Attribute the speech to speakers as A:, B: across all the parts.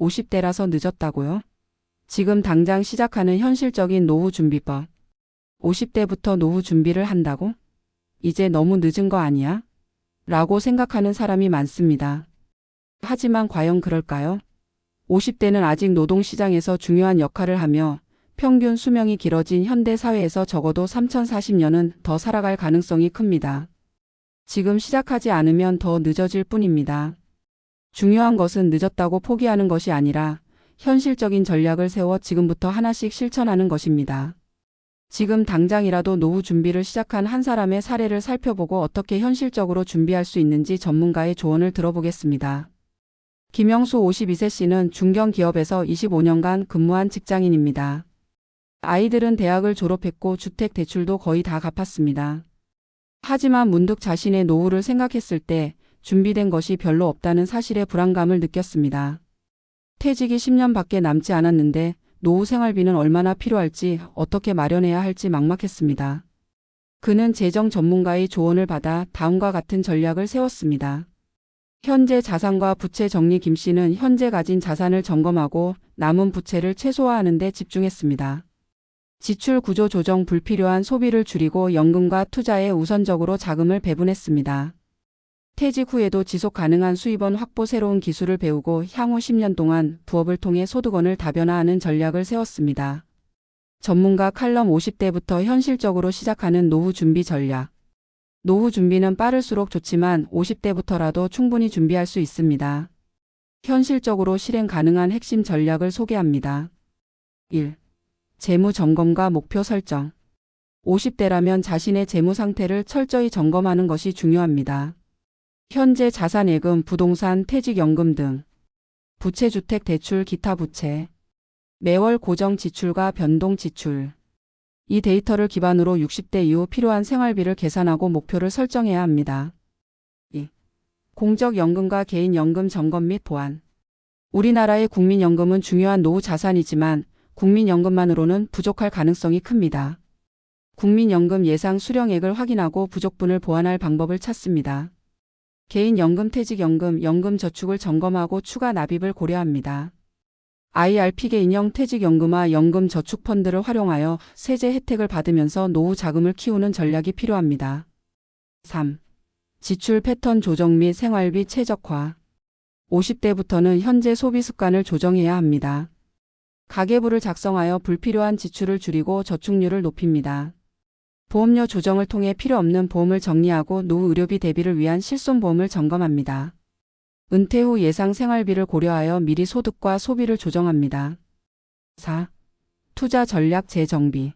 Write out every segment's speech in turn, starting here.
A: 50대라서 늦었다고요? 지금 당장 시작하는 현실적인 노후 준비법. 50대부터 노후 준비를 한다고? 이제 너무 늦은 거 아니야? 라고 생각하는 사람이 많습니다. 하지만 과연 그럴까요? 50대는 아직 노동시장에서 중요한 역할을 하며 평균 수명이 길어진 현대 사회에서 적어도 3040년은 더 살아갈 가능성이 큽니다. 지금 시작하지 않으면 더 늦어질 뿐입니다. 중요한 것은 늦었다고 포기하는 것이 아니라 현실적인 전략을 세워 지금부터 하나씩 실천하는 것입니다. 지금 당장이라도 노후 준비를 시작한 한 사람의 사례를 살펴보고 어떻게 현실적으로 준비할 수 있는지 전문가의 조언을 들어보겠습니다. 김영수 52세 씨는 중견기업에서 25년간 근무한 직장인입니다. 아이들은 대학을 졸업했고 주택 대출도 거의 다 갚았습니다. 하지만 문득 자신의 노후를 생각했을 때 준비된 것이 별로 없다는 사실에 불안감을 느꼈습니다. 퇴직이 10년밖에 남지 않았는데 노후 생활비는 얼마나 필요할지 어떻게 마련해야 할지 막막했습니다. 그는 재정 전문가의 조언을 받아 다음과 같은 전략을 세웠습니다. 현재 자산과 부채 정리 김 씨는 현재 가진 자산을 점검하고 남은 부채를 최소화하는 데 집중했습니다. 지출 구조 조정 불필요한 소비를 줄이고 연금과 투자에 우선적으로 자금을 배분했습니다. 퇴직 후에도 지속 가능한 수입원 확보 새로운 기술을 배우고 향후 10년 동안 부업을 통해 소득원을 다변화하는 전략을 세웠습니다. 전문가 칼럼 50대부터 현실적으로 시작하는 노후 준비 전략. 노후 준비는 빠를수록 좋지만 50대부터라도 충분히 준비할 수 있습니다. 현실적으로 실행 가능한 핵심 전략을 소개합니다. 1. 재무 점검과 목표 설정. 50대라면 자신의 재무 상태를 철저히 점검하는 것이 중요합니다. 현재 자산예금, 부동산, 퇴직연금 등 부채주택 대출, 기타 부채, 매월 고정 지출과 변동 지출. 이 데이터를 기반으로 60대 이후 필요한 생활비를 계산하고 목표를 설정해야 합니다. 2. 공적연금과 개인연금 점검 및 보완. 우리나라의 국민연금은 중요한 노후 자산이지만 국민연금만으로는 부족할 가능성이 큽니다. 국민연금 예상 수령액을 확인하고 부족분을 보완할 방법을 찾습니다. 개인연금, 퇴직연금, 연금저축을 점검하고 추가 납입을 고려합니다. IRP계 인형 퇴직연금화 연금저축펀드를 활용하여 세제 혜택을 받으면서 노후 자금을 키우는 전략이 필요합니다. 3. 지출 패턴 조정 및 생활비 최적화. 50대부터는 현재 소비 습관을 조정해야 합니다. 가계부를 작성하여 불필요한 지출을 줄이고 저축률을 높입니다. 보험료 조정을 통해 필요 없는 보험을 정리하고 노후 의료비 대비를 위한 실손보험을 점검합니다. 은퇴 후 예상 생활비를 고려하여 미리 소득과 소비를 조정합니다. 4. 투자 전략 재정비.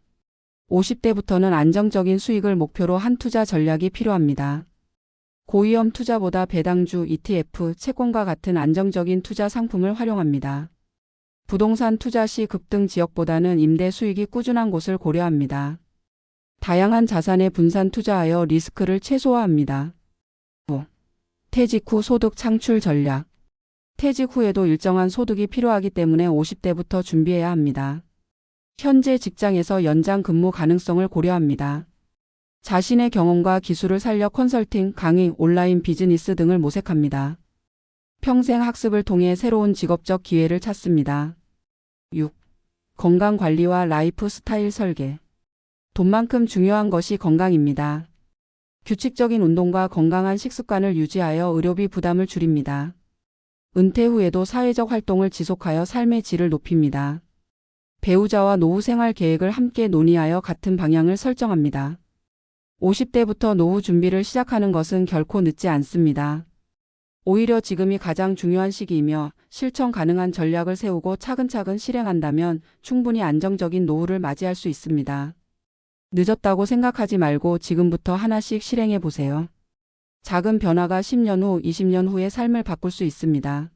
A: 50대부터는 안정적인 수익을 목표로 한 투자 전략이 필요합니다. 고위험 투자보다 배당주, ETF, 채권과 같은 안정적인 투자 상품을 활용합니다. 부동산 투자 시 급등 지역보다는 임대 수익이 꾸준한 곳을 고려합니다. 다양한 자산에 분산 투자하여 리스크를 최소화합니다. 5. 퇴직 후 소득 창출 전략. 퇴직 후에도 일정한 소득이 필요하기 때문에 50대부터 준비해야 합니다. 현재 직장에서 연장 근무 가능성을 고려합니다. 자신의 경험과 기술을 살려 컨설팅, 강의, 온라인 비즈니스 등을 모색합니다. 평생 학습을 통해 새로운 직업적 기회를 찾습니다. 6. 건강 관리와 라이프 스타일 설계. 돈만큼 중요한 것이 건강입니다. 규칙적인 운동과 건강한 식습관을 유지하여 의료비 부담을 줄입니다. 은퇴 후에도 사회적 활동을 지속하여 삶의 질을 높입니다. 배우자와 노후 생활 계획을 함께 논의하여 같은 방향을 설정합니다. 50대부터 노후 준비를 시작하는 것은 결코 늦지 않습니다. 오히려 지금이 가장 중요한 시기이며 실천 가능한 전략을 세우고 차근차근 실행한다면 충분히 안정적인 노후를 맞이할 수 있습니다. 늦었다고 생각하지 말고 지금부터 하나씩 실행해 보세요. 작은 변화가 10년 후, 20년 후의 삶을 바꿀 수 있습니다.